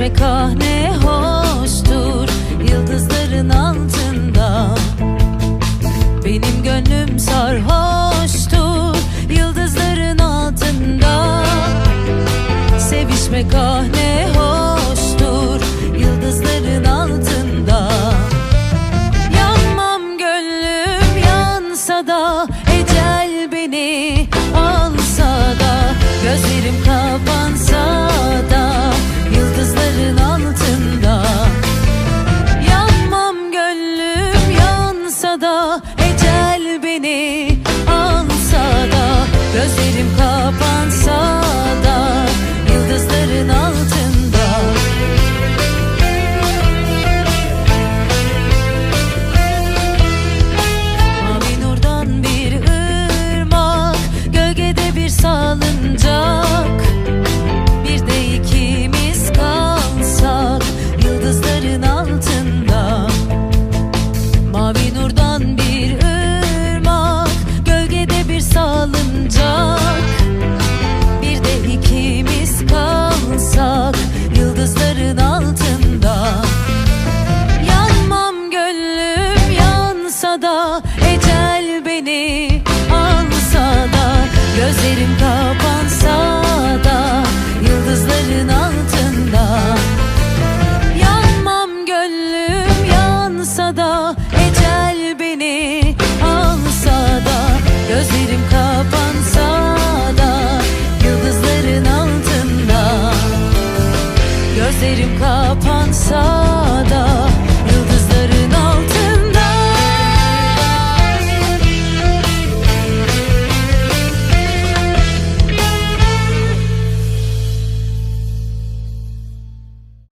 Çeşme kahne hoştur yıldızların altında. Benim gönlüm sarhoştur yıldızların altında. Sevişme kahne hoştur yıldızların altında. Yanmam gönlüm yansa da ecel beni alsa da. Gözlerim sitting close. gözlerim kapansa